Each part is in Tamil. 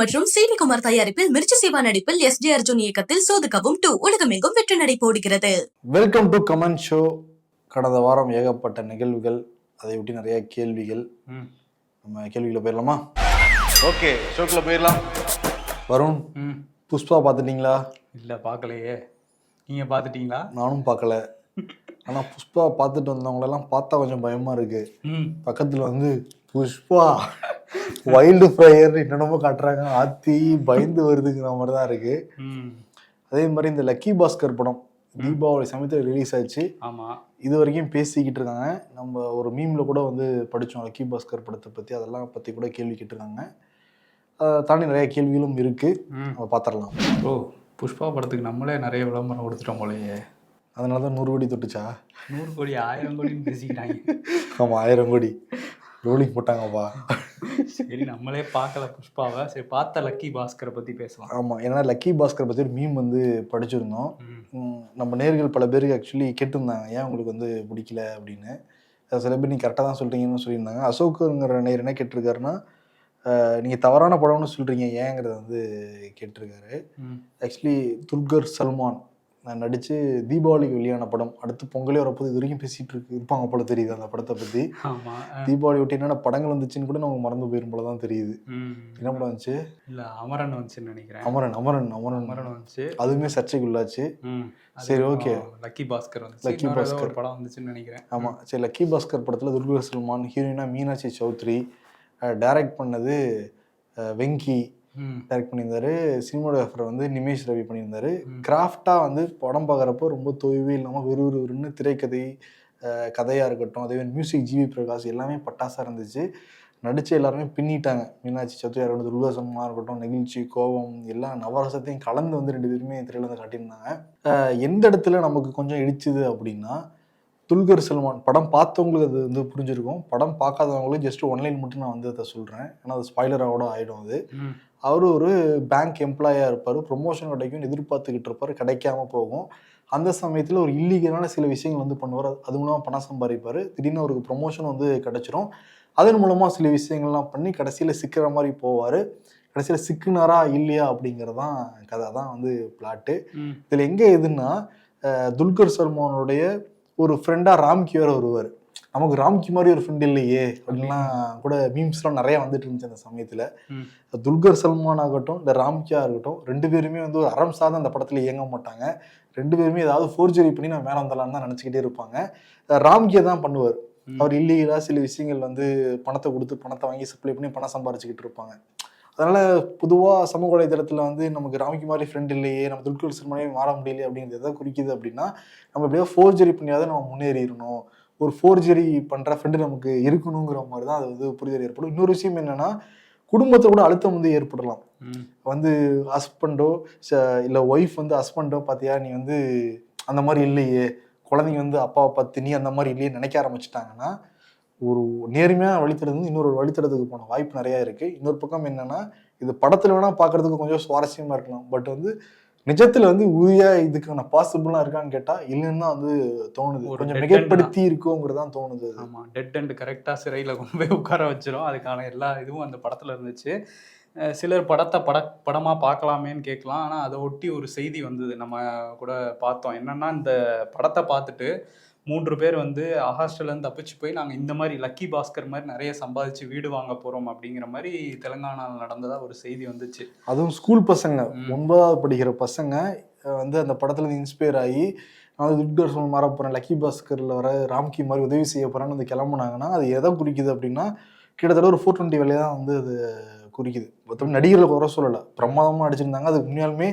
மற்றும் சிவி குமார் தயாரிப்பில் மிர்ச்சி சிவா நடிப்பில் எஸ் ஜே அர்ஜுன் இயக்கத்தில் சோதுகவும் டூ உலகமெங்கும் வெற்றி நடை போடுகிறது வெல்கம் டு கமெண்ட் ஷோ கடந்த வாரம் ஏகப்பட்ட நிகழ்வுகள் அதை ஒட்டி நிறைய கேள்விகள். ம். நம்ம கேள்விகளை போயிடலாமா? ஓகே ஷோக்குள்ள போயிடலாம். வருண் ம். புஷ்பா பார்த்துட்டீங்களா? இல்லை பார்க்கலையே. நீங்கள் பார்த்துட்டீங்களா? நானும் பார்க்கல. ஆனால் புஷ்பா பார்த்துட்டு வந்தவங்களெல்லாம் பார்த்தா கொஞ்சம் பயமா இருக்கு. ம். பக்கத்தில் வந்து புஷ்பா வைல்டு ஃப்ரையர் என்னென்னமோ காட்டுறாங்க. ஆத்தி பயந்து வருதுங்கிற மாதிரி தான் இருக்கு அதே மாதிரி இந்த லக்கி பாஸ்கர் படம் தீபாவளி சமயத்தில் ரிலீஸ் ஆச்சு ஆமாம் இது வரைக்கும் பேசிக்கிட்டு இருக்காங்க. நம்ம ஒரு மீம்ல கூட வந்து படித்தோம் லக்கி பாஸ்கர் படத்தை பற்றி அதெல்லாம் பற்றி கூட கேள்வி கேட்டிருக்காங்க. அதை தாண்டி நிறைய கேள்விகளும் இருக்கு. ம். நம்ம பார்த்துடலாம் ஓ புஷ்பா படத்துக்கு நம்மளே நிறைய விளம்பரம் கொடுத்துட்டோம் போலயே. அதனால தான் நூறு கோடி தொட்டுச்சா? நூறு கோடி ஆயிரம் கோடின்னு பேசிக்கிட்டாங்க. ஆமாம் ஆயிரம் கோடி. ரோலிங் போட்டாங்கப்பா. சரி நம்மளே பார்க்கல புஷ்பாவை. சரி பார்த்த லக்கி பாஸ்கரை பற்றி பேசலாம். ஆமாம் ஏன்னா லக்கி பாஸ்கர் பற்றி ஒரு மீம் வந்து படிச்சிருந்தோம். நம்ம நேர்கள் பல பேருக்கு ஆக்சுவலி கேட்டிருந்தாங்க ஏன் உங்களுக்கு வந்து பிடிக்கல? அப்படின்னு. அது சில பேர் நீங்கள் கரெக்டாக தான் சொல்கிறீங்கன்னு சொல்லியிருந்தாங்க. அசோக்குங்கிற நேர் என்ன கேட்டிருக்காருன்னா நீங்கள் தவறான படம்னு சொல்கிறீங்க ஏங்கிறத வந்து கேட்டிருக்காரு. ஆக்சுவலி துல்கர் சல்மான் நான் நடித்து தீபாவளிக்கு வெளியான படம் அடுத்து பொங்கலே வரப்போது இது வரைக்கும் பேசிகிட்டு இருக்கு இருப்பாங்க போல தெரியுது அந்த படத்தை பற்றி தீபாவளி ஒட்டி என்னென்ன படங்கள் வந்துச்சுன்னு கூட நமக்கு மறந்து போயிரும் போல தான் தெரியுது. என்ன படம் வந்துச்சு? இல்லை அமரன் வந்துச்சுன்னு நினைக்கிறேன். அமரன் அமரன் அமரன். அமரன் வந்துச்சு. அதுவுமே சர்ச்சைக்குள்ளாச்சு. சரி, okay. லக்கி பாஸ்கர் வந்துச்சு. லக்கி பாஸ்கர். படம் வந்துச்சுன்னு நினைக்கிறேன். ஆமாம் சரி லக்கி பாஸ்கர் படத்தில் துல்கர் சல்மான் ஹீரோயினா மீனாட்சி சௌத்ரி டைரக்ட் பண்ணது வெங்கி. டைரக்ட் பண்ணியிருந்தாரு. சினிமாடோகிராஃபர் வந்து நிமேஷ் ரவி பண்ணியிருந்தாரு. கிராஃப்டாக வந்து படம் பார்க்குறப்போ ரொம்ப தொய்வே இல்லாமல் விறுவிறுன்னு திரைக்கதை அஹ், கதையா இருக்கட்டும் அதே மாதிரி மியூசிக் ஜிவி பிரகாஷ் எல்லாமே பட்டாசாக இருந்துச்சு. நடிச்சு எல்லாருமே பின்னிட்டாங்க. மீனாட்சி சௌத்ரியா இருக்கட்டும் இருக்கட்டும் நெகிழ்ச்சி கோபம் எல்லா நவரசத்தையும் கலந்து வந்து ரெண்டு பேருமே திரையில வந்து காட்டியிருந்தாங்க எந்த இடத்துல நமக்கு கொஞ்சம் இடிச்சுது அப்படின்னா துல்கர் சல்மான் படம் பார்த்தவங்களுக்கு அது வந்து புரிஞ்சிருக்கும். படம் பார்க்காதவங்களுக்கு ஜஸ்ட் ஒன்லைன் மட்டும் நான் வந்து அதை சொல்கிறேன் ஏன்னா அது ஸ்பாய்லராக ஆகிடும் அது. அவர் ஒரு பேங்க் எம்ப்ளாயாக இருப்பார். ப்ரொமோஷன் கிடைக்கும் எதிர்பார்த்துக்கிட்டு இருப்பார். கிடைக்காம போகும். அந்த சமயத்தில் ஒரு இல்லீகலான சில விஷயங்கள் வந்து பண்ணுவார். அது- மூலமாக பணம் சம்பாதிப்பார். திடீர்னு அவருக்கு ப்ரொமோஷன் வந்து கிடைச்சிரும். அதன் மூலமாக சில விஷயங்கள்லாம் பண்ணி கடைசியில் சிக்கிற மாதிரி போவார். கடைசியில் சிக்குனாரா இல்லையா அப்படிங்கிறதான் கதை தான் வந்து பிளாட்டு இதில் எங்கே எதுன்னா துல்கர் சல்மானுடைய ஒரு ஃப்ரெண்டாக ராம்கி வேற வருவார். நமக்கு ராம்கி மாதிரி ஒரு ஃப்ரெண்ட் இல்லையே அப்படின்லாம் கூட மீம்ஸ்லாம் நிறைய வந்துட்டு இருந்துச்சு அந்த சமயத்தில். துல்கர் சல்மான் ஆகட்டும் இந்த ராம்கியா இருக்கட்டும் ரெண்டு பேருமே வந்து ஒரு அறம் சார்ந்த அந்த படத்தில் இயங்க மாட்டாங்க. ரெண்டு பேருமே ஏதாவது ஃபோர்ஜரி பண்ணி நான் மேலே வந்தலான்னு தான் நினச்சிக்கிட்டே இருப்பாங்க. ராம்கியா தான் பண்ணுவார். அவர் இல்லீகலாக சில விஷயங்கள் வந்து பணத்தை கொடுத்து பணத்தை வாங்கி சப்ளை பண்ணி பணம் சம்பாரிச்சுக்கிட்டு இருப்பாங்க. அதனால பொதுவாக சமூக வலைதளத்தில் வந்து நமக்கு ராம்கி மாதிரி ஃப்ரெண்ட் இல்லையே நம்ம துல்கர் சல்மானே மாற முடியலையே அப்படிங்கிறது எதை குறிக்குது அப்படின்னா நம்ம எப்படியோ ஃபோர்ஜரி பண்ணியாவது நம்ம முன்னேறிடணும். ஒரு ஃபோர்ஜரி பண்ணுற ஃப்ரெண்டு நமக்கு இருக்கணுங்கிற மாதிரி தான் அது வந்து புரிதல் ஏற்படும். இன்னொரு விஷயம் என்னன்னா குடும்பத்தை கூட அழுத்தம் வந்து ஏற்படலாம். வந்து ஹஸ்பண்டோ இல்லை ஒய்ஃப் வந்து ஹஸ்பண்டோ பார்த்தியா நீ வந்து அந்த மாதிரி இல்லையே குழந்தைங்க வந்து அப்பாவை பார்த்து நீ அந்த மாதிரி இல்லையே நினைக்க ஆரம்பிச்சிட்டாங்கன்னா ஒரு நேர்மையான வழித்தடத்து இன்னொரு வழித்தடத்துக்கு போன வாய்ப்பு நிறையா இருக்குது இன்னொரு பக்கம் என்னன்னா இது படத்தில் வேணால் பார்க்கறதுக்கு கொஞ்சம் சுவாரஸ்யமாக இருக்கலாம். பட் வந்து நிஜத்தில் வந்து உறுதியா இதுக்கான பாசிபிளாக இருக்கான்னு கேட்டால் இல்லைன்னு தான் வந்து தோணுது. கொஞ்சம். மிகைப்படுத்தி இருக்குங்கிறதான் தோணுது. ஆமாம் டெட் அண்ட் கரெக்டாக சிறையில் கொண்டு போய் உட்கார வச்சிரும். அதுக்கான எல்லா இதுவும் அந்த படத்தில் இருந்துச்சு. சிலர் படத்தை பட படமாக பார்க்கலாமேன்னு கேட்கலாம். ஆனால் அதை ஒட்டி ஒரு செய்தி வந்தது நம்ம கூட பார்த்தோம். என்னன்னா இந்த படத்தை பார்த்துட்டு மூன்று பேர் வந்து ஹாஸ்டல்லேருந்து தப்பிச்சு போய் நாங்கள் இந்த மாதிரி லக்கி பாஸ்கர் மாதிரி நிறைய சம்பாதிச்சு வீடு வாங்க போகிறோம் அப்படிங்கிற மாதிரி தெலுங்கானாவில் நடந்ததா ஒரு செய்தி வந்துச்சு. அதுவும் ஸ்கூல் பசங்க. ஒன்பதாவது படிக்கிற பசங்க வந்து அந்த படத்துல இன்ஸ்பயர் ஆகி நான் சல்மான் மாற போறேன் லக்கி பாஸ்கர்ல வர ராம்கி மாதிரி உதவி செய்ய போறேன்னு வந்து கிளம்புனாங்கன்னா அது எதை குறிக்குது அப்படின்னா கிட்டத்தட்ட ஒரு ஃபோர் டுவெண்ட்டி வேலையை தான் வந்து அது குறிக்குது. மொத்தம் நடிகர்களை குறை சொல்லலை. பிரமாதமாக நடிச்சிருந்தாங்க. அது உண்மையாலுமே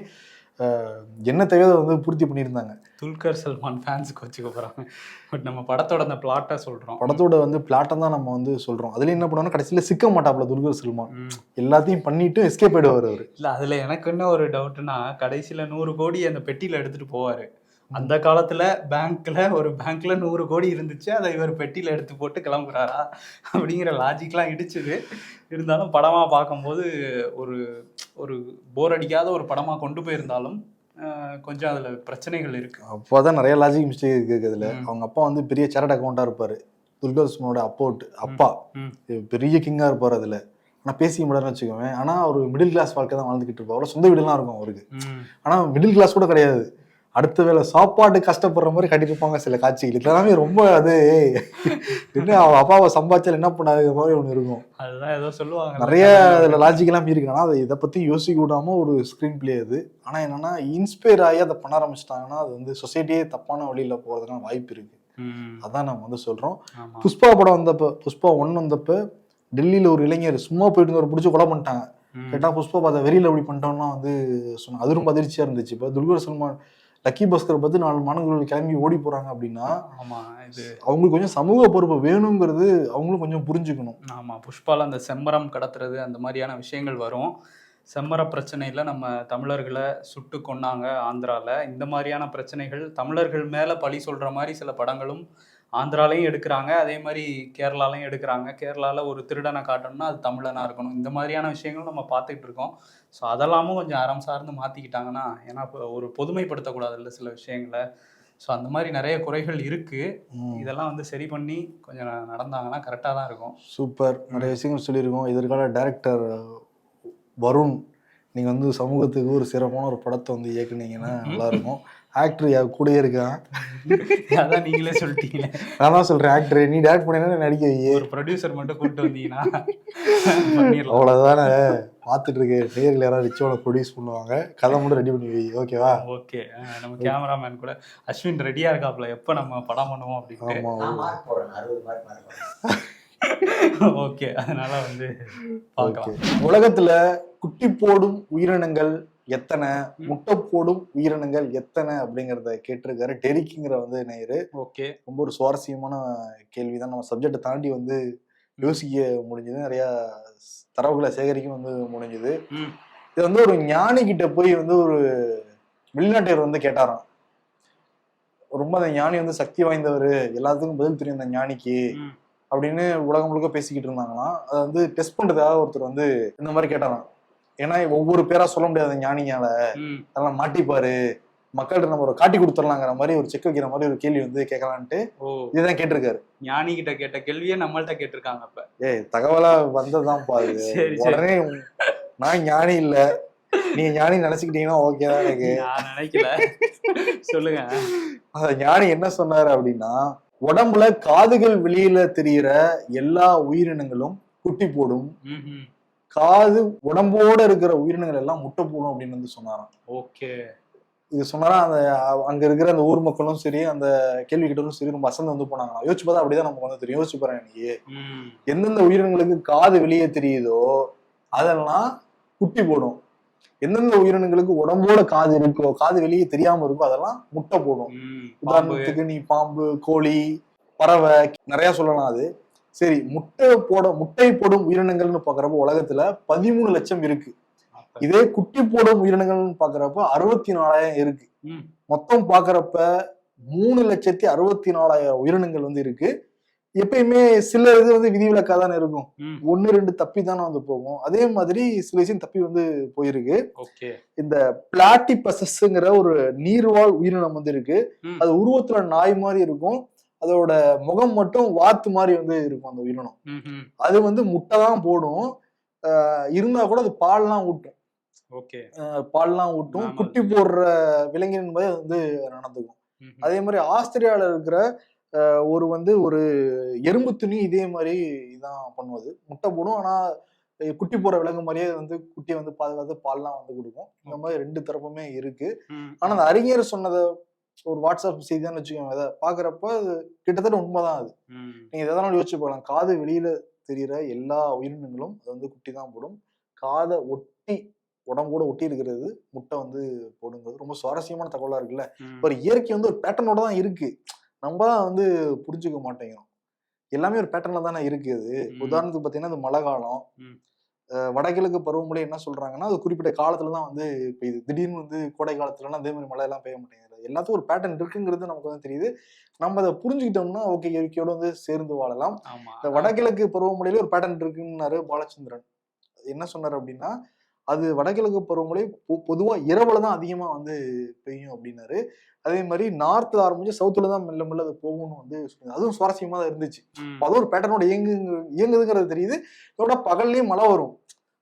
என்ன தேவையோ வந்து பூர்த்தி பண்ணியிருந்தாங்க. துல்கர் சல்மான் ஃபேன்ஸுக்கு வச்சுக்க போகிறாங்க பட் நம்ம படத்தோட அந்த பிளாட்டை சொல்கிறோம் படத்தோட வந்து பிளாட்டை தான் நம்ம வந்து சொல்றோம். அதுல என்ன பண்ணுவோம்னா கடைசியில சிக்க மாட்டாப்ல துல்கர் சல்மான். எல்லாத்தையும் பண்ணிட்டு எஸ்கேப் ஆயிடுவார் அவர். இல்ல அதுல எனக்கு என்ன ஒரு டவுட்னா கடைசியில நூறு கோடி அந்த பெட்டியில எடுத்துட்டு போவாரு. அந்த காலத்துல பேங்க்ல ஒரு பேங்க்ல நூறு கோடி இருந்துச்சு. அதை இவர் பெட்டியில எடுத்து போட்டு கிளம்புறாரா? அப்படிங்கிற லாஜிக்லாம் இடிச்சுது. இருந்தாலும் படமா பார்க்கும்போது ஒரு ஒரு போர் அடிக்காத ஒரு படமா கொண்டு போயிருந்தாலும் கொஞ்சம் அதுல பிரச்சனைகள் இருக்கு. அப்போதான் நிறைய லாஜிக் மிஸ்டேக் இருக்கு அதுல. அவங்க அப்பா வந்து பெரிய சேரட் அக்கௌண்டா இருப்பாரு. துல்கர் சல்மானோட அப்போட் அப்பா. பெரிய கிங்கா இருப்பார் அதுல. ஆனால் பேசிக்க முடியாதுன்னு வச்சுக்கோவேன் ஆனால் அவர் மிடில் கிளாஸ் வாழ்க்கை தான் வாழ்ந்துக்கிட்டு இருப்பார். சொந்த வீடுலாம் இருக்கும் அவருக்கு. ஆனால் மிடில் கிளாஸ் கூட கிடையாது. அடுத்த வேளை சாப்பாடு கஷ்டப்படுற மாதிரி கட்டியிருப்பாங்க சில காட்சிகள். இதெல்லாமே ரொம்ப அது என்ன அவ அப்பாவை சம்பாதிச்சால் என்ன பண்ணாத மாதிரி ஒன்று இருக்கும். அதுதான் ஏதோ சொல்லுவாங்க நிறைய அதில் லாஜிக்கெல்லாம் இருக்கு ஆனால் அதை இதை பற்றி யோசிக்க விடாம ஒரு ஸ்க்ரீன் பிளே அது. ஆனால் என்னன்னா இன்ஸ்பயர் ஆகி அதை பண்ண ஆரம்பிச்சிட்டாங்கன்னா அது வந்து சொசைட்டியே தப்பான வழியில் போகிறதுக்கான வாய்ப்பு இருக்கு. அதான் நம்ம வந்து சொல்கிறோம் ஆமா. புஷ்பா படம் வந்தப்ப புஷ்பா ஒன் வந்தப்ப டெல்லியில் ஒரு இளைஞர் சும்மா போயிட்டு இருந்தவர் பிடிச்சி கொலை பண்ணிட்டாங்க. கேட்டா புஷ்பா பார்த்த வெறியில் அப்படி பண்ணிட்டோம்னா வந்து சொன்னாங்க அது ரொம்ப அதிர்ச்சியா இருந்துச்சு. இப்போ துல்கர் சல்மான் லக்கி பாஸ்கர் பார்த்து நாலு மாணவர்கள் கிளம்பி ஓடி போறாங்க அப்படின்னா ஆமா இது அவங்களுக்கு கொஞ்சம் சமூக பொறுப்பு வேணுங்கிறது அவங்களும் கொஞ்சம் புரிஞ்சுக்கணும். ஆமா புஷ்பால அந்த செம்மரம் கடத்துறது அந்த மாதிரியான விஷயங்கள் வரும். செம்மர பிரச்சனையில நம்ம தமிழர்களை சுட்டு கொன்னாங்க ஆந்திரால. இந்த மாதிரியான பிரச்சனைகள் தமிழர்கள் மேல பழி சொல்ற மாதிரி சில படங்களும் ஆந்திராலையும் எடுக்கிறாங்க. அதே மாதிரி கேரளாலையும் எடுக்கிறாங்க. கேரளால ஒரு திருடனை காட்டணும்னா அது தமிழனா இருக்கணும். இந்த மாதிரியான விஷயங்களும் நம்ம பார்த்துக்கிட்டு இருக்கோம். ஸோ அதெல்லாமும் கொஞ்சம் அறம் சார்ந்து மாத்திக்கிட்டாங்கன்னா ஏன்னா இப்போ ஒரு பொதுமைப்படுத்தக்கூடாதுல்ல சில விஷயங்களை. ஸோ அந்த மாதிரி நிறைய குறைகள் இருக்கு. இதெல்லாம் வந்து சரி பண்ணி கொஞ்சம் நடந்தாங்கன்னா கரெக்டாக தான் இருக்கும். சூப்பர். நிறைய விஷயங்கள் சொல்லியிருக்கோம். எதிர்கால டைரக்டர் வருண் நீங்க வந்து சமூகத்துக்கு ஒரு சிறப்பான ஒரு படத்தை வந்து இயக்குனீங்கன்னா நல்லா இருக்கும் ஆக்டர் கூடயே இருக்கான். அதான் நீங்களே சொல்லிட்டீங்களே நான் தான் சொல்றேன் ஆக்டர் நீ டேரக்ட் பண்ணீங்கன்னா நடிக்க ஒரு ப்ரொடியூசர் மட்டும் கூப்பிட்டு வந்தீங்கன்னா அவ்வளவுதானே? பார்த்துட்டு இருக்க நேரில் யாராவது ரிச்சோட ப்ரொடியூஸ் பண்ணுவாங்க. கதை மட்டும் ரெடி பண்ணி வை. ஓகேவா ஓகே நம்ம கேமராமேன் கூட அஸ்வின் ரெடியா இருக்காப்ல எப்போ நம்ம படம் பண்ணுவோம் மார்க் ஓகே அதனால வந்து பார்க்கலாம். உலகத்துல குட்டி போடும் உயிரினங்கள் எத்தனை? முட்டை போடும் உயிரினங்கள் எத்தனை? அப்படிங்கறத கேட்டிருக்காரு டெரிக்குங்கிற வந்து நேரு ஓகே ரொம்ப ஒரு சுவாரஸ்யமான கேள்விதான். நம்ம சப்ஜெக்டை தாண்டி வந்து யோசிக்க முடிஞ்சது. நிறைய தரவுகளை சேகரிக்க வந்து முடிஞ்சது. இது வந்து ஒரு ஞானி கிட்ட போய் வந்து ஒரு வெளிநாட்டியர் வந்து கேட்டாராம். ரொம்ப அந்த ஞானி வந்து சக்தி வாய்ந்தவர் எல்லாத்துக்கும் பதில் தெரியும் அந்த ஞானிக்கு அப்படின்னு உலகம் முழுக்க பேசிக்கிட்டு இருந்தாங்களாம். அதை வந்து டெஸ்ட் பண்றதுக்காக ஒருத்தர் வந்து இந்த மாதிரி கேட்டாராம். ஏன்னா ஒவ்வொரு பேரா சொல்ல முடியாது அந்த ஞானியால அதெல்லாம் மாட்டிப்பாரு. மக்கள்கிட்ட நம்ம ஒரு காட்டி கொடுத்துடலாங்கிற மாதிரி ஒரு செக் வைக்கிற மாதிரி ஒரு கேள்வி வந்து கேட்கலான்ட்டு இதுதான் கேட்டிருக்காரு. ஞானி கிட்ட கேட்ட கேள்வியே நம்மள்ட்ட கேட்டிருக்காங்க அப்ப. ஏய் தகவலா வந்ததுதான் பாரு. உடனே நான் ஞானி இல்ல. நீங்க ஞானி நினைச்சுக்கிட்டீங்கன்னா ஓகே தான் எனக்கு. நான் நினைக்கல. சொல்லுங்க. அந்த ஞானி என்ன சொன்னாரு அப்படின்னா உடம்புல காதுகள் வெளியில தெரியிற எல்லா உயிரினங்களும் குட்டி போடும். காது உடம்போட இருக்கிற உயிரினங்கள் எல்லாம் முட்டை போடும் அப்படின்னு வந்து சொன்னாராம். ஓகே இது சொன்னாரா அந்த அங்க இருக்கிற அந்த ஊர் மக்களும் சரி அந்த கேள்வி கிட்டரும் சரி ரொம்ப அசந்து வந்து போனாங்க யோசிச்சு பார்த்தா அப்படிதான் நமக்கு வந்து தெரியும். யோசிச்சு பாருங்க இன்னைக்கு ம். எந்தெந்த உயிரினங்களுக்கு காது வெளியே தெரியுதோ அதெல்லாம் குட்டி போடும். எந்தெந்த உயிரினங்களுக்கு உடம்போட காது இருக்கோ காது வெளியே தெரியாம இருக்கோ அதெல்லாம் முட்டை போடும். உதாரணத்துக்கு நீ பாம்பு கோழி பறவை நிறைய சொல்லலாம் அது. சரி முட்டை போட முட்டை போடும் உயிரினங்கள்னு பாக்குறப்ப உலகத்துல பதிமூணு லட்சம் இருக்கு. இதே குட்டி போடும் உயிரினங்கள்னு பாக்குறப்ப அறுபத்தி நாலாயிரம் இருக்கு மொத்தம் பாக்குறப்ப மூணு லட்சத்தி அறுபத்தி நாலாயிரம் உயிரினங்கள் வந்து இருக்கு. எப்பயுமே சில இது வந்து விதிவிலக்கா தானே இருக்கும். ஒன்னு ரெண்டு தப்பி தானே வந்து போகும். அதே மாதிரி சில விஷயம் தப்பி வந்து போயிருக்கு. இந்த பிளாட்டிபசஸ்ங்கிற ஒரு நீர்வாழ் உயிரினம் வந்து இருக்கு. அது உருவத்துல நாய் மாதிரி இருக்கும். அதோட முகம் மட்டும் வாத்து மாதிரி வந்து இருக்கும் அந்த உயிரினம். அது வந்து முட்டை தான் போடும். இருந்தா கூட அது பால்லாம் ஊட்டும். பால்லாம் ஊட்டும். குட்டி போடுற விலங்கின் அது வந்து நடந்துக்கும். அதே மாதிரி ஆஸ்திரேலியால இருக்கிற ஒரு வந்து ஒரு எறும்பு துணி இதே மாதிரி இதான் பண்ணுவது. முட்டை போடும் ஆனா குட்டி போற விலங்கு மாதிரியே வந்து குட்டியை வந்து பாதுகாத்து பால்லாம் வந்து கொடுக்கும். இந்த மாதிரி ரெண்டு தரப்புமே இருக்கு. ஆனா அந்த அறிஞர் சொன்னதை ஒரு வாட்ஸ்அப் செய்தி தான் வச்சுக்கோங்க அதை பாக்குறப்ப கிட்டத்தட்ட உண்மைதான் அது. நீங்க எதனாலும் யோசிச்சு போகலாம் காது வெளியில தெரியிற எல்லா உயிரினங்களும் அது வந்து குட்டி தான் போடும். காதை ஒட்டி உடம்போட ஒட்டி இருக்கிறது முட்டை வந்து போடுங்கிறது. ரொம்ப சுவாரஸ்யமான தகவலா இருக்குல்ல. ஒரு இயற்கை வந்து ஒரு பேட்டர்னோட தான் இருக்கு. நம்ம தான் வந்து புரிஞ்சுக்க மாட்டேங்கிறோம். எல்லாமே ஒரு பேட்டர்ன்ல தானே இருக்கு அது. ம். உதாரணத்துக்கு பார்த்தீங்கன்னா இந்த மழை காலம் வடகிழக்கு பருவமழை என்ன சொல்றாங்கன்னா அது குறிப்பிட்ட காலத்துல தான் வந்து பெய்யுது. திடீர்னு வந்து கோடை காலத்துலலாம் அதே மாதிரி மழை எல்லாம் பெய்ய மாட்டேங்குது. எல்லாத்துக்கும் ஒரு பேட்டர்ன் இருக்குங்கிறது நமக்கு வந்து தெரியுது. நம்ம அதை புரிஞ்சுக்கிட்டோம்னா ஓகே இயற்கையோட வந்து சேர்ந்து வாழலாம். இந்த வடகிழக்கு பருவமழையில ஒரு பேட்டர்ன் இருக்குன்னாரு பாலச்சந்திரன். என்ன சொன்னார் அப்படின்னா அது வடகிழக்கு பருவமழை பொ- பொதுவா இரவுல தான் அதிகமா வந்து பெய்யும் அப்படின்னாரு. அதே மாதிரி நார்த்ல ஆரம்பிச்சு சவுத்துல தான் மெல்ல மெல்ல அது போகும்னு வந்து அதுவும் சுவாரஸ்யமா தான் இருந்துச்சு. அது ஒரு பேட்டர்னோட இயங்கு இயங்குதுங்கிறது தெரியுது. இதோட பகல்லையும் மழை வரும்.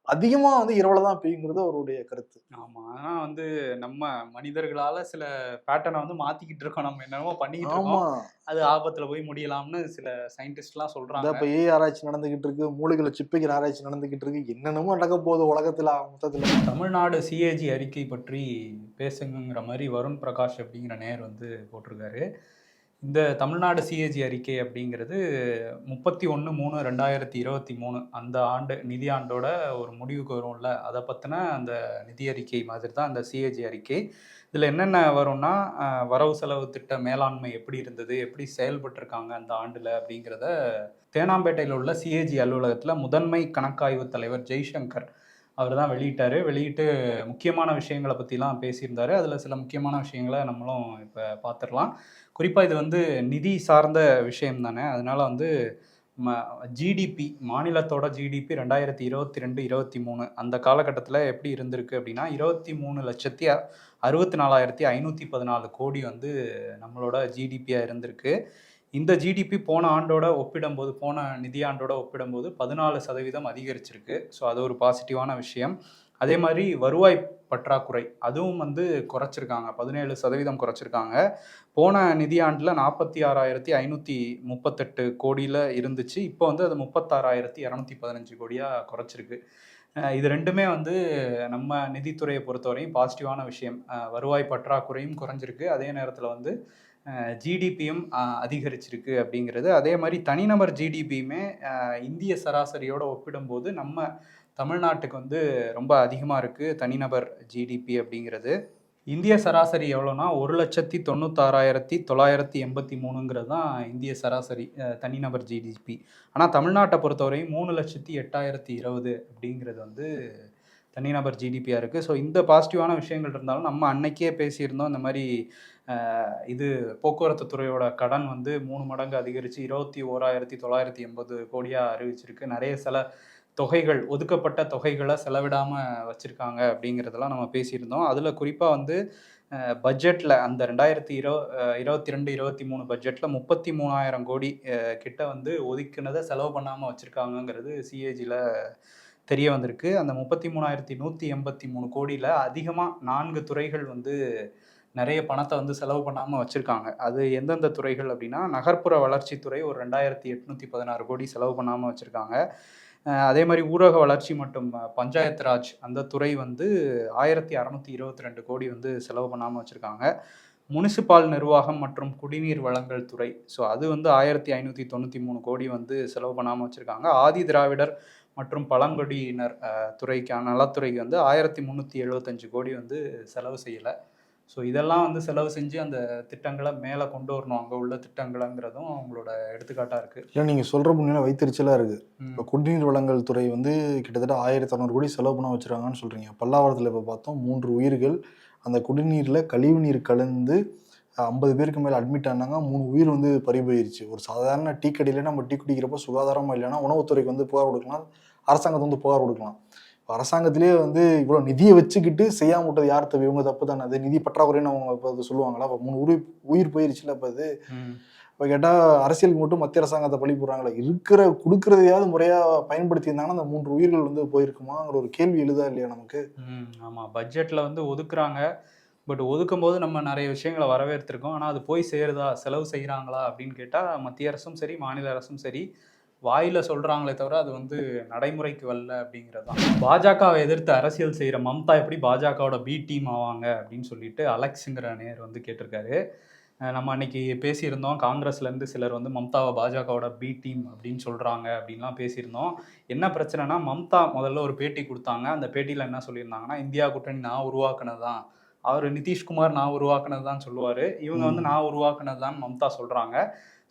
அதிகமா வந்து இரவுல தான் பெய்யுங்கிறது அவருடைய கருத்து. ஆமா. ஆனா வந்து நம்ம மனிதர்களால சில பேட்டர்னை வந்து மாத்திக்கிட்டு இருக்கோம். நம்ம என்னென்னமோ பண்ணிக்கிட்டு இருக்கோம். அது ஆபத்துல போய் முடியலாம்னு சில சயின்டிஸ்ட் எல்லாம் இந்த சொல்றாங்க இப்ப ஏ ஆராய்ச்சி நடந்துகிட்டு இருக்கு. மூலிகளை சிப்பிக்கிற ஆராய்ச்சி நடந்துகிட்டு இருக்கு. என்னென்னமோ நடக்க போகுது உலகத்துல மொத்தத்துல. தமிழ்நாடு சிஏஜி அறிக்கை பற்றி பேசுங்கிற மாதிரி வருண் பிரகாஷ் அப்படிங்கிற நேர் வந்து போட்டிருக்காரு. இந்த தமிழ்நாடு சிஏஜி அறிக்கை அப்படிங்கிறது முப்பத்தி ஒன்று மூணு ரெண்டாயிரத்தி இருபத்தி மூணு அந்த ஆண்டு நிதியாண்டோட ஒரு முடிவுக்கு வரும்ல. அதை பற்றின அந்த நிதி அறிக்கை மாதிரி தான் அந்த சிஏஜி அறிக்கை. இதில் என்னென்ன வரும்னா வரவு செலவு திட்ட மேலாண்மை எப்படி இருந்தது எப்படி செயல்பட்டிருக்காங்க அந்த ஆண்டில் அப்படிங்கிறத தேனாம்பேட்டையில் உள்ள சிஏஜி அலுவலகத்தில் முதன்மை கணக்காய்வு தலைவர் ஜெய்சங்கர் அவர் தான் வெளியிட்டார். வெளியிட்டு முக்கியமான விஷயங்களை பற்றிலாம் பேசியிருந்தார். அதில் சில முக்கியமான விஷயங்களை நம்மளும் இப்போ பார்த்துடலாம் குறிப்பாக இது வந்து நிதி சார்ந்த விஷயம் தானே. அதனால் வந்து ம ஜிடிபி மாநிலத்தோட ஜிடிபி ரெண்டாயிரத்தி இருபத்தி ரெண்டு இருபத்தி மூணு அந்த காலகட்டத்தில் எப்படி இருந்திருக்கு அப்படின்னா இருபத்தி மூணு லட்சத்தி அறுபத்தி நாலாயிரத்தி ஐநூற்றி பதினாலு கோடி வந்து நம்மளோட ஜிடிபியாக இருந்திருக்கு. இந்த ஜிடிபி போன ஆண்டோட ஒப்பிடும்போது போன நிதியாண்டோட ஒப்பிடும்போது பதினாலு சதவீதம் அதிகரிச்சிருக்கு. ஸோ அது ஒரு பாசிட்டிவான விஷயம். அதே மாதிரி வருவாய் பற்றாக்குறை அதுவும் வந்து குறைச்சிருக்காங்க. பதினேழு சதவீதம் குறைச்சிருக்காங்க. போன நிதியாண்டில் நாற்பத்தி ஆறாயிரத்தி ஐநூற்றி முப்பத்தெட்டு கோடியில் இருந்துச்சு. இப்போ வந்து அது முப்பத்தாறாயிரத்தி இரநூத்தி பதினஞ்சு கோடியாக குறைச்சிருக்கு. இது ரெண்டுமே வந்து நம்ம நிதித்துறையை பொறுத்தவரையும் பாசிட்டிவான விஷயம். வருவாய் பற்றாக்குறையும் குறைஞ்சிருக்கு. அதே நேரத்தில் வந்து ஜிடிபியும் அதிகரிச்சிருக்கு அப்படிங்கிறது. அதே மாதிரி தனிநபர் ஜிடிபியுமே இந்திய சராசரியோடு ஒப்பிடும்போது நம்ம தமிழ்நாட்டுக்கு வந்து ரொம்ப அதிகமாக இருக்குது தனிநபர் ஜிடிபி அப்படிங்கிறது. இந்திய சராசரி எவ்வளோனா ஒரு லட்சத்தி தொண்ணூத்தாறாயிரத்தி தொள்ளாயிரத்தி எண்பத்தி மூணுங்கிறது தான் இந்திய சராசரி தனிநபர் ஜிடிபி. ஆனால் தமிழ்நாட்டை பொறுத்தவரையும் மூணு லட்சத்தி எட்டாயிரத்தி இருபது அப்படிங்கிறது வந்து தனிநபர் ஜிடிபியாக இருக்குது ஸோ இந்த பாசிட்டிவான விஷயங்கள் இருந்தாலும் நம்ம அன்னைக்கே பேசியிருந்தோம். இந்த மாதிரி இது போக்குவரத்து துறையோட கடன் வந்து மூணு மடங்கு அதிகரித்து இருபத்தி ஓராயிரத்தி தொள்ளாயிரத்தி எண்பது கோடியாக அறிவிச்சிருக்கு. நிறைய சில தொகைகள் ஒதுக்கப்பட்ட தொகைகளை செலவிடாமல் வச்சுருக்காங்க அப்படிங்கிறதெல்லாம் நம்ம பேசியிருந்தோம். அதில் குறிப்பாக வந்து பட்ஜெட்டில் அந்த ரெண்டாயிரத்தி இரு இருபத்தி ரெண்டு இருபத்தி மூணு பட்ஜெட்டில் முப்பத்தி மூணாயிரம் கோடி கிட்ட வந்து ஒதுக்கினதை செலவு பண்ணாமல் வச்சுருக்காங்கங்கிறது சிஏஜியில் தெரிய வந்திருக்கு. அந்த முப்பத்தி மூணாயிரத்தி நூற்றி எண்பத்தி மூணு கோடியில் அதிகமாக நான்கு துறைகள் வந்து நிறைய பணத்தை வந்து செலவு பண்ணாமல் வச்சுருக்காங்க. அது எந்தெந்த துறைகள் அப்படின்னா நகர்ப்புற வளர்ச்சித்துறை ஒரு ரெண்டாயிரத்தி எட்நூற்றி பதினாறு கோடி செலவு பண்ணாமல் வச்சுருக்காங்க. அதே மாதிரி ஊரக வளர்ச்சி மற்றும் பஞ்சாயத் பஞ்சாயத்து ராஜ் அந்த துறை வந்து ஆயிரத்தி அறநூற்றி இருபத்தி ரெண்டு கோடி வந்து செலவு பண்ணாமல் வச்சுருக்காங்க. முனிசிபால் நிர்வாகம் மற்றும் குடிநீர் வழங்கல் துறை. ஸோ அது வந்து ஆயிரத்தி ஐநூற்றி தொண்ணூற்றி மூணு கோடி வந்து செலவு பண்ணாமல் வச்சுருக்காங்க. ஆதி திராவிடர் மற்றும் பழங்குடியினர் துறைக்கான நலத்துறைக்கு வந்து ஆயிரத்தி முந்நூற்றி எழுபத்தஞ்சு கோடி வந்து செலவு செய்யலை. ஸோ இதெல்லாம் வந்து செலவு செஞ்சு அந்த திட்டங்களை மேலே கொண்டு வரணும். அங்கே உள்ள திட்டங்களைங்கிறதும் அவங்களோட எடுத்துக்காட்டாக இருக்குது இல்லை நீங்க சொல்ற முன்னாடி வைத்தறிச்சலா இருக்கு. இப்போ குடிநீர் வழங்கல் துறை வந்து கிட்டத்தட்ட ஆயிரத்தி அறநூறு கோடி செலவு பண்ண வச்சிருக்காங்கன்னு சொல்றீங்க. பல்லாவரத்தில் இப்போ பார்த்தோம் மூன்று உயிர்கள் அந்த குடிநீர்ல கழிவு நீர் கலந்து ஐம்பது பேருக்கு மேலே அட்மிட் ஆனாங்க. மூணு உயிர் வந்து பறி போயிருச்சு ஒரு சாதாரண டீ கடையில் நம்ம டீ குடிக்கிறப்ப சுகாதாரமாக இல்லைன்னா உணவுத்துறைக்கு வந்து புகார் கொடுக்கலாம். அரசாங்கத்தை வந்து புகார் கொடுக்கலாம். அரசாங்கத்திலேயே வந்து இவ்வளோ நிதியை வச்சுக்கிட்டு செய்யாம விட்டது யார் தப்பு? இவங்க தப்பு தானே. அது நிதி பற்றாக்குறைன்னு அவங்க இப்போ அது சொல்லுவாங்களா அப்போ மூணு உயிர் உயிர் போயிருச்சுல இப்போ அது. இப்போ கேட்டால் அரசியலுக்கு மட்டும் மத்திய அரசாங்கத்தை பழி போடுறாங்களா. இருக்கிற கொடுக்கறதையாவது முறையாக பயன்படுத்தியிருந்தாங்கன்னா அந்த மூன்று உயிர்கள் வந்து போயிருக்குமாங்கிற ஒரு கேள்வி எழுதா இல்லையா நமக்கு? ஆமாம் பட்ஜெட்டில் வந்து ஒதுக்குறாங்க. பட் ஒதுக்கும் போது நம்ம நிறைய விஷயங்களை வரவேற்றிருக்கோம் ஆனால் அது போய் சேருதா? செலவு செய்கிறாங்களா அப்படின்னு கேட்டால் மத்திய அரசும் சரி மாநில அரசும் சரி. வாயில் சொல்கிறாங்களே தவிர அது வந்து நடைமுறைக்கு வரல அப்படிங்கிறது தான் பாஜகவை எதிர்த்து அரசியல் செய்கிற மம்தா எப்படி பாஜகவோட பி டீம் ஆவாங்க அப்படின்னு சொல்லிட்டு அலெக்ஸுங்கிற நேர் வந்து கேட்டிருக்காரு. நம்ம அன்னைக்கு பேசியிருந்தோம் காங்கிரஸ்லேருந்து சிலர் வந்து மம்தாவை பாஜகவோட பி டீம் அப்படின்னு சொல்கிறாங்க அப்படின்லாம் பேசியிருந்தோம். என்ன பிரச்சனைனா மம்தா முதல்ல ஒரு பேட்டி கொடுத்தாங்க. அந்த பேட்டியில் என்ன சொல்லியிருந்தாங்கன்னா இந்தியா கூட்டணி நான் உருவாக்குனது தான் அவர் நிதிஷ்குமார் நான் உருவாக்குனது தான் சொல்லுவார். இவங்க வந்து நான் உருவாக்குனது தான் மம்தா சொல்கிறாங்க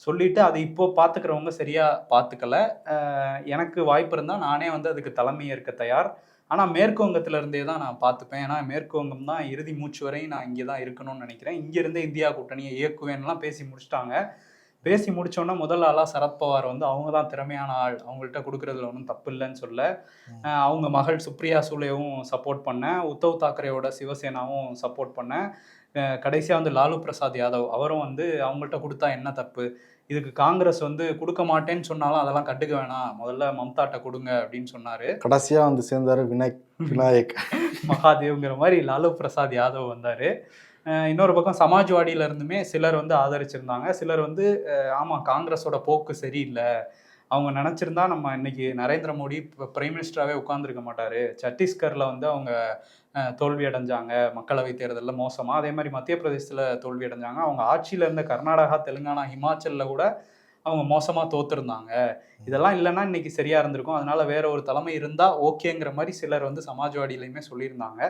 சொல்லிட்டு அதை இப்போ பார்த்துக்கிறவங்க சரியாக பார்த்துக்கல எனக்கு வாய்ப்பு இருந்தால் நானே வந்து அதுக்கு தலைமை ஏற்க தயார். ஆனால் மேற்குவங்கத்துல இருந்தே தான் நான் பார்த்துப்பேன் ஏன்னா மேற்கு வங்கம் தான் இறுதி மூச்சு வரையும் நான் இங்கே தான் இருக்கணும்னு நினைக்கிறேன். இங்கேருந்தே இந்தியா கூட்டணியை இயக்குவேன்லாம் பேசி முடிச்சிட்டாங்க. பேசி முடிச்சோன்னா முதல் ஆளாக சரத்பவார் வந்து அவங்க தான் திறமையான ஆள். அவங்கள்ட்ட கொடுக்குறதுல ஒன்றும் தப்பு இல்லைன்னு சொல்ல. அவங்க மகள் சுப்ரியா சூலேவும் சப்போர்ட் பண்ணேன். உத்தவ் தாக்கரேவோட சிவசேனாவும் சப்போர்ட் பண்ணேன். கடைசியாக வந்து லாலு பிரசாத் யாதவ். அவரும் வந்து அவங்கள்ட்ட கொடுத்தா என்ன தப்பு? இதுக்கு காங்கிரஸ் வந்து கொடுக்க மாட்டேன்னு சொன்னாலும் அதெல்லாம் கண்டுக்க வேணாம். முதல்ல மம்தாட்ட கொடுங்க அப்படின்னு சொன்னாரு. கடைசியா வந்து சேர்ந்தாரு விநாயக் விநாயக். மகாதேவ்ங்கிற மாதிரி லாலு பிரசாத் யாதவ் வந்தார். இன்னொரு பக்கம் சமாஜ்வாடியில இருந்துமே சிலர் வந்து ஆதரிச்சிருந்தாங்க. சிலர் வந்து ஆமா காங்கிரஸோட போக்கு சரியில்லை. அவங்க நினச்சிருந்தா நம்ம இன்னைக்கு நரேந்திர மோடி இப்போ பிரைம் மினிஸ்டராகவே உட்காந்துருக்க மாட்டார். சத்தீஸ்கரில் வந்து அவங்க தோல்வி அடைஞ்சாங்க மக்களவை தேர்தலில் மோசமாக அதே மாதிரி மத்திய பிரதேசத்தில் தோல்வி அடைஞ்சாங்க அவங்க ஆட்சியில் இருந்த கர்நாடகா தெலுங்கானா ஹிமாச்சலில் கூட அவங்க மோசமாக தோத்துருந்தாங்க. இதெல்லாம் இல்லைன்னா இன்னைக்கு சரியாக இருந்திருக்கும். அதனால வேற ஒரு தலைமை இருந்தால் ஓகேங்கிற மாதிரி சிலர் வந்து சமாஜ்வாடியிலையுமே சொல்லியிருந்தாங்க.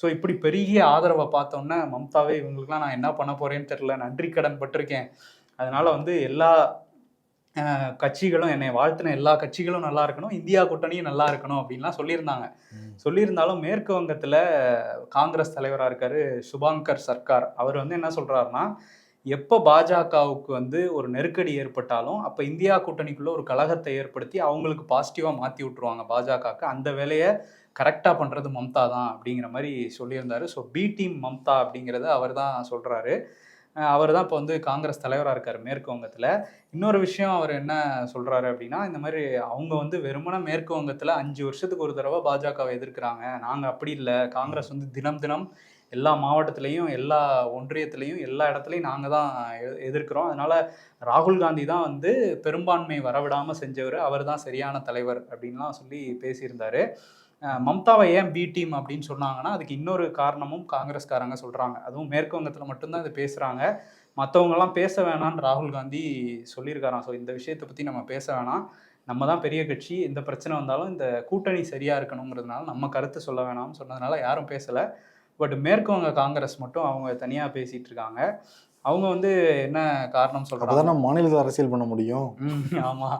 ஸோ இப்படி பெரிய ஆதரவை பார்த்தோன்னே மம்தாவே இவங்களுக்குலாம் நான் என்ன பண்ண போகிறேன்னு தெரில நன்றி கடன் பட்டிருக்கேன். அதனால வந்து எல்லா கட்சிகளும் என்னை வாழ்த்தின எல்லா கட்சிகளும் நல்லா இருக்கணும் இந்தியா கூட்டணியும் நல்லா இருக்கணும் அப்படின்லாம் சொல்லியிருந்தாங்க. சொல்லியிருந்தாலும் மேற்கு வங்கத்தில் காங்கிரஸ் தலைவராக இருக்காரு சுபாங்கர் சர்க்கார் அவர் வந்து என்ன சொல்றாருன்னா எப்போ பாஜகவுக்கு வந்து ஒரு நெருக்கடி ஏற்பட்டாலும் அப்போ இந்தியா கூட்டணிக்குள்ள ஒரு கழகத்தை ஏற்படுத்தி அவங்களுக்கு பாசிட்டிவாக மாற்றி விட்டுருவாங்க பாஜகவுக்கு. அந்த வேலையை கரெக்டாக பண்ணுறது மம்தா தான் அப்படிங்கிற மாதிரி சொல்லியிருந்தாரு. ஸோ பி டீம் மம்தா அப்படிங்கிறத அவர் தான் சொல்கிறாரு அவர் தான் இப்போ வந்து காங்கிரஸ் தலைவராக இருக்கார் மேற்கு வங்கத்தில். இன்னொரு விஷயம் அவர் என்ன சொல்கிறாரு அப்படின்னா இந்த மாதிரி அவங்க வந்து வெறுமனே மேற்கு வங்கத்தில் அஞ்சு வருஷத்துக்கு ஒரு தடவை பாஜகவை எதிர்க்கிறாங்க. நாங்கள் அப்படி இல்லை. காங்கிரஸ் வந்து தினம் தினம் எல்லா மாவட்டத்திலையும் எல்லா ஒன்றியத்திலையும் எல்லா இடத்துலையும் நாங்கள் தான் எ- எதிர்க்கிறோம். அதனால் ராகுல் காந்தி தான் வந்து பெரும்பான்மை வரவிடாமல் செஞ்சவர். அவர் தான் சரியான தலைவர் அப்படின்லாம் சொல்லி பேசியிருந்தாரு. மம்தாவை ஏன் பி டீம் அப்படின்னு சொன்னாங்கன்னா அதுக்கு இன்னொரு காரணமும் காங்கிரஸ்காரங்க சொல்கிறாங்க அதுவும் மேற்கு வங்கத்தில் மட்டும்தான் இது பேசுகிறாங்க மற்றவங்கெல்லாம் பேச வேணாம்னு ராகுல் காந்தி சொல்லியிருக்காராம். ஸோ இந்த விஷயத்தை பற்றி நம்ம பேச வேணாம். நம்ம தான் பெரிய கட்சி. எந்த பிரச்சனை வந்தாலும் இந்த கூட்டணி சரியாக இருக்கணுங்கிறதுனால நம்ம கருத்து சொல்ல வேணாம்னு சொன்னதுனால யாரும் பேசலை. பட் மேற்கு வங்க காங்கிரஸ் மட்டும் அவங்க தனியாக பேசிகிட்டு இருக்காங்க. அவங்க வந்து என்ன காரணம் சொல்கிறாங்க அப்பதானே மாநிலத்தில் அரசியல் பண்ண முடியும். ஆமாம்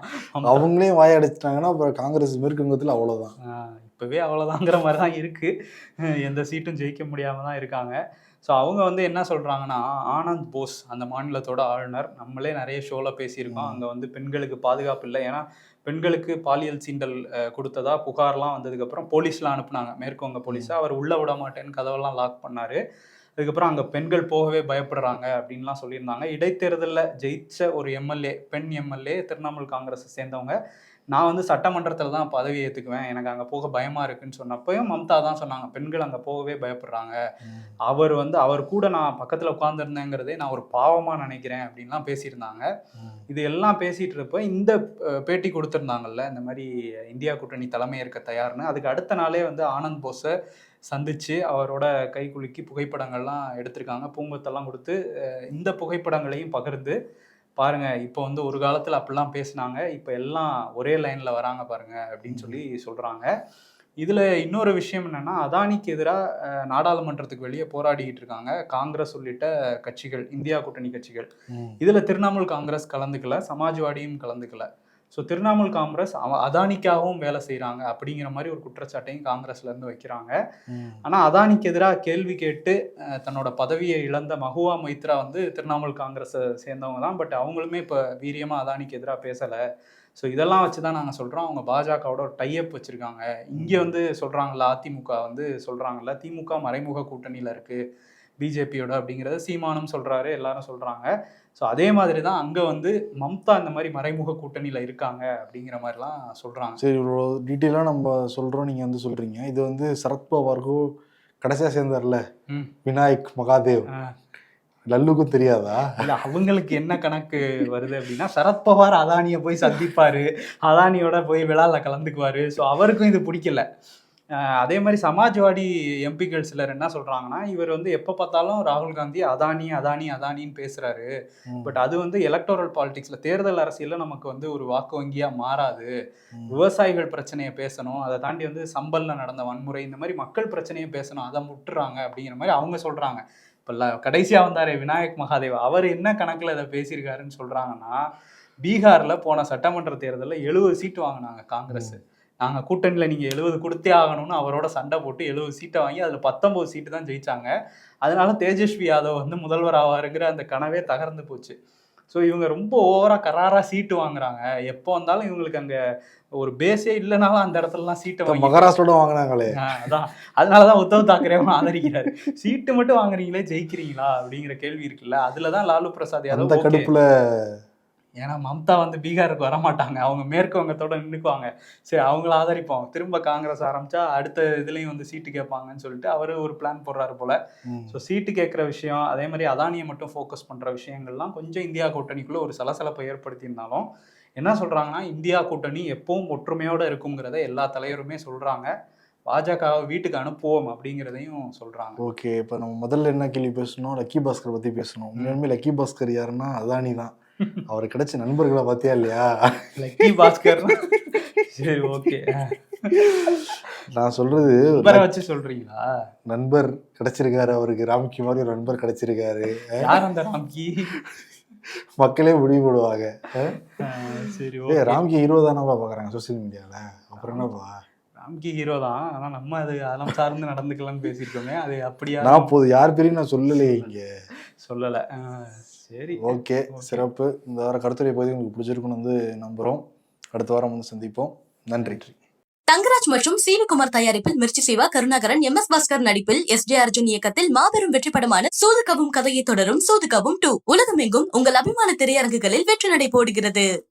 அவங்களே வாய அடைச்சிட்டாங்கன்னா அப்புறம் காங்கிரஸ் மேற்கு வங்கத்தில் அவ்வளவுதான். ஆஹ் இப்பவே அவ்வளோதாங்கிற மாதிரி தான் இருக்குது எந்த சீட்டும் ஜெயிக்க முடியாமல் தான் இருக்காங்க. ஸோ அவங்க வந்து என்ன சொல்கிறாங்கன்னா ஆனந்த் போஸ் அந்த மாநிலத்தோட ஆளுநர் நம்மளே நிறைய ஷோவில் பேசியிருக்கோம். அங்கே வந்து பெண்களுக்கு பாதுகாப்பு இல்லை. ஏன்னா பெண்களுக்கு பாலியல் சீண்டல் கொடுத்ததா புகார்லாம் வந்ததுக்கப்புறம் போலீஸ்லாம் அனுப்புனாங்க. மேற்கு வங்க போலீஸை அவர் உள்ளே விட மாட்டேன்னு கதவெல்லாம் லாக் பண்ணார். அதுக்கப்புறம் அங்கே பெண்கள் போகவே பயப்படுறாங்க அப்படின்லாம் சொல்லியிருந்தாங்க. இடைத்தேர்தலில் ஜெயிச்ச ஒரு எம்எல்ஏ பெண் எம்எல்ஏ திரிணாமுல் காங்கிரஸை சேர்ந்தவங்க. நான் வந்து சட்டமன்றத்தில் தான் பதவி ஏற்றுக்குவேன் எனக்கு அங்கே போக பயமாக இருக்குன்னு சொன்னப்பையும் மம்தா தான் சொன்னாங்க. பெண்கள் அங்கே போகவே பயப்படுறாங்க. அவர் வந்து அவர் கூட நான் பக்கத்தில் உட்காந்துருந்தேங்கிறதே நான் ஒரு பாவமாக நினைக்கிறேன் அப்படின்லாம் பேசியிருந்தாங்க. இது எல்லாம் பேசிட்டு இருப்ப இந்த பேட்டி கொடுத்துருந்தாங்கல்ல இந்த மாதிரி இந்தியா கூட்டணி தலைமை ஏற்க தயார்னு. அதுக்கு அடுத்த நாளே வந்து ஆனந்த் போஸை சந்திச்சு அவரோட கை குலுக்கி புகைப்படங்கள்லாம் எடுத்திருக்காங்க. பூங்கொத்தெல்லாம் கொடுத்து இந்த புகைப்படங்களையும் பகிர்ந்து பாருங்க இப்போ வந்து ஒரு காலத்தில் அப்படிலாம் பேசினாங்க. இப்போ எல்லாம் ஒரே லைன்ல வராங்க பாருங்க அப்படின்னு சொல்லி சொல்றாங்க. இதுல இன்னொரு விஷயம் என்னன்னா அதானிக்கு எதிராக நாடாளுமன்றத்துக்கு வெளியே போராடிக்கிட்டு இருக்காங்க. காங்கிரஸ் உள்ளிட்ட கட்சிகள் இந்தியா கூட்டணி கட்சிகள். இதுல திரிணாமுல் காங்கிரஸ் கலந்துக்கல சமாஜ்வாடியும் கலந்துக்கல. ஸோ திரிணாமுல் காங்கிரஸ் அவ அதானிக்காகவும் வேலை செய்றாங்க அப்படிங்கிற மாதிரி ஒரு குற்றச்சாட்டையும் காங்கிரஸ்ல இருந்து வைக்கிறாங்க. ஆனா அதானிக்கு எதிராக கேள்வி கேட்டு தன்னோட பதவியை இழந்த மகுவா மொய்த்ரா வந்து திரிணாமுல் காங்கிரஸை சேர்ந்தவங்க தான். பட் அவங்களுமே இப்போ வீரியமா அதானிக்கு எதிராக பேசலை. ஸோ இதெல்லாம் வச்சு தான் நாங்கள் சொல்கிறோம் அவங்க பாஜகவோட ஒரு டைப் வச்சுருக்காங்க. இங்கே வந்து சொல்கிறாங்கல்ல அதிமுக வந்து சொல்கிறாங்கல்ல திமுக மறைமுக கூட்டணியில் இருக்குது பிஜேபியோட அப்படிங்கிறத சீமானும் சொல்கிறாரு எல்லாரும் சொல்கிறாங்க ஸோ அதே மாதிரி தான் அங்கே வந்து மம்தா இந்த மாதிரி மறைமுக கூட்டணியில் இருக்காங்க அப்படிங்கிற மாதிரிலாம் சொல்கிறாங்க சரி இவ்வளோ டீட்டெயிலாக நம்ம சொல்கிறோம் நீங்கள் வந்து சொல்கிறீங்க இது வந்து சரத்பவார்கோ கடைசியாக சேர்ந்தார்ல? விநாயக் மகாதேவ். லல்லுக்கும் தெரியாதா? இல்ல அவங்களுக்கு என்ன கணக்கு வருது அப்படின்னா சரத்பவார் அதானியை போய் சந்திப்பாரு. அதானியோட போய் விழால கலந்துக்குவாரு. ஸோ அவருக்கும் இது பிடிக்கல. அதே மாதிரி சமாஜ்வாடி எம்பிக்கள் சிலர் என்ன சொல்றாங்கன்னா இவர் வந்து எப்போ பார்த்தாலும் ராகுல் காந்தி அதானி அதானி அதானின்னு பேசுறாரு. பட் அது வந்து எலக்டோரல் பாலிடிக்ஸ்ல தேர்தல் அரசியல்ல நமக்கு வந்து ஒரு வாக்கு வங்கியா மாறாது. விவசாயிகள் பிரச்சனையை பேசணும் அதை தாண்டி வந்து சம்பல்ல நடந்த வன்முறை இந்த மாதிரி மக்கள் பிரச்சனையை பேசணும் அதை முட்டுறாங்க அப்படிங்கிற மாதிரி அவங்க சொல்றாங்க. இப்போ கடைசியா வந்தாரே விநாயக் மகாதேவ். அவர் என்ன கணக்குல இதை பேசியிருக்காருன்னு சொல்றாங்கன்னா பீகார்ல போன சட்டமன்ற தேர்தலில் எழுபது சீட்டு வாங்கினாங்க காங்கிரஸ். நாங்க கூட்டணியில நீங்க எழுபது கொடுத்தே ஆகணும்னு அவரோட சண்டை போட்டு எழுபது சீட்டை வாங்கி அதுல பத்தொன்பது சீட்டு தான் ஜெயிச்சாங்க. அதனால தேஜஸ்வி யாதவ் வந்து முதல்வர் ஆவாருங்கிற அந்த கனவே தகர்ந்து போச்சு. ஸோ இவங்க ரொம்ப ஓவரா கராரா சீட்டு வாங்குறாங்க. எப்போ வந்தாலும் இவங்களுக்கு அங்க ஒரு பேஸே இல்லைனாலும் அந்த இடத்துலலாம் சீட்டை வாங்கி மகாராஷ்டிரோட வாங்கினாங்களே. அதான். அதனாலதான் உத்தவ் தாக்கரேவும் ஆதரிக்கிறாரு. சீட்டு மட்டும் வாங்குறீங்களே ஜெயிக்கிறீங்களா? அப்படிங்கிற கேள்வி இருக்குல்ல. அதுலதான் லாலு பிரசாத் யாதவ். கடுப்புல ஏன்னா மம்தா வந்து பீகாருக்கு வரமாட்டாங்க. அவங்க மேற்கு வங்கத்தோட நின்னுக்குவாங்க. சரி அவங்கள ஆதரிப்போம். திரும்ப காங்கிரஸ் ஆரம்பிச்சா அடுத்த இதுலயும் வந்து சீட்டு கேட்பாங்கன்னு சொல்லிட்டு அவரு ஒரு பிளான் போடுறாரு போல. ஸோ சீட்டு கேட்குற விஷயம் அதே மாதிரி அதானியை மட்டும் ஃபோக்கஸ் பண்ற விஷயங்கள்லாம் கொஞ்சம் இந்தியா கூட்டணிக்குள்ள ஒரு சலசலப்பை ஏற்படுத்தியிருந்தாலும் என்ன சொல்றாங்கன்னா இந்தியா கூட்டணி எப்பவும் ஒற்றுமையோட இருக்குங்கிறத எல்லா தலைவருமே சொல்றாங்க. பாஜகவை வீட்டுக்கு அனுப்புவோம் அப்படிங்கிறதையும் சொல்றாங்க. ஓகே இப்போ நம்ம முதல்ல என்ன கேள்வி பேசணும்? லக்கி பாஸ்கர் பத்தி பேசணும். உண்மையுமே லக்கி பாஸ்கர் யாருன்னா அதானி தான். அவர் கிடைச்ச நண்பர்களை பார்த்தியா இல்லையா? லக்கி பாஸ்கர். சரி ஓகே. நான் சொல்றது வச்சு சொல்றீங்களா? நண்பர் கிடைச்சிருக்காரு அவருக்கு ராம்கி மாதிரி ஒரு நண்பர் கிடைச்சிருக்காரு. யார் அந்த ராம்கி? மக்களே முடிவு போடுவாங்க. சரி ஓகே. ராம்கி ஹீரோ தானப்பா பாக்குறாங்க சோசியல் மீடியால அப்புறம் என்னப்பா? ராம்கி ஹீரோ தான். ஆனா நம்ம அது அதெல்லாம் சார்ந்து நடந்துக்கலாம்னு பேசியிருக்கோமே. அது அப்படியா? நான் போது யார் பேரையும் நான் சொல்லலையே இங்க. சொல்லல. சரி. ஓகே சிறப்பு. இந்த வார கருத்துரை பகுதி உங்களுக்கு பிடிச்சிருக்குன்னு வந்து நம்புறோம். அடுத்த வாரம் வந்து சந்திப்போம். நன்றி. தங்கராஜ் மற்றும் சீனிகுமார் தயாரிப்பில் மிர்ச்சி சிவா கருணாகரன் எம் எஸ் பாஸ்கர் நடிப்பில் எஸ் ஜே அர்ஜுன் இயக்கத்தில் மாபெரும் வெற்றி படமான சூதுகவும் கதையை தொடரும் சூதுகவும் டூ. உலகமெங்கும் உங்கள் அபிமான திரையரங்குகளில் வெற்றி நடை போடுகிறது.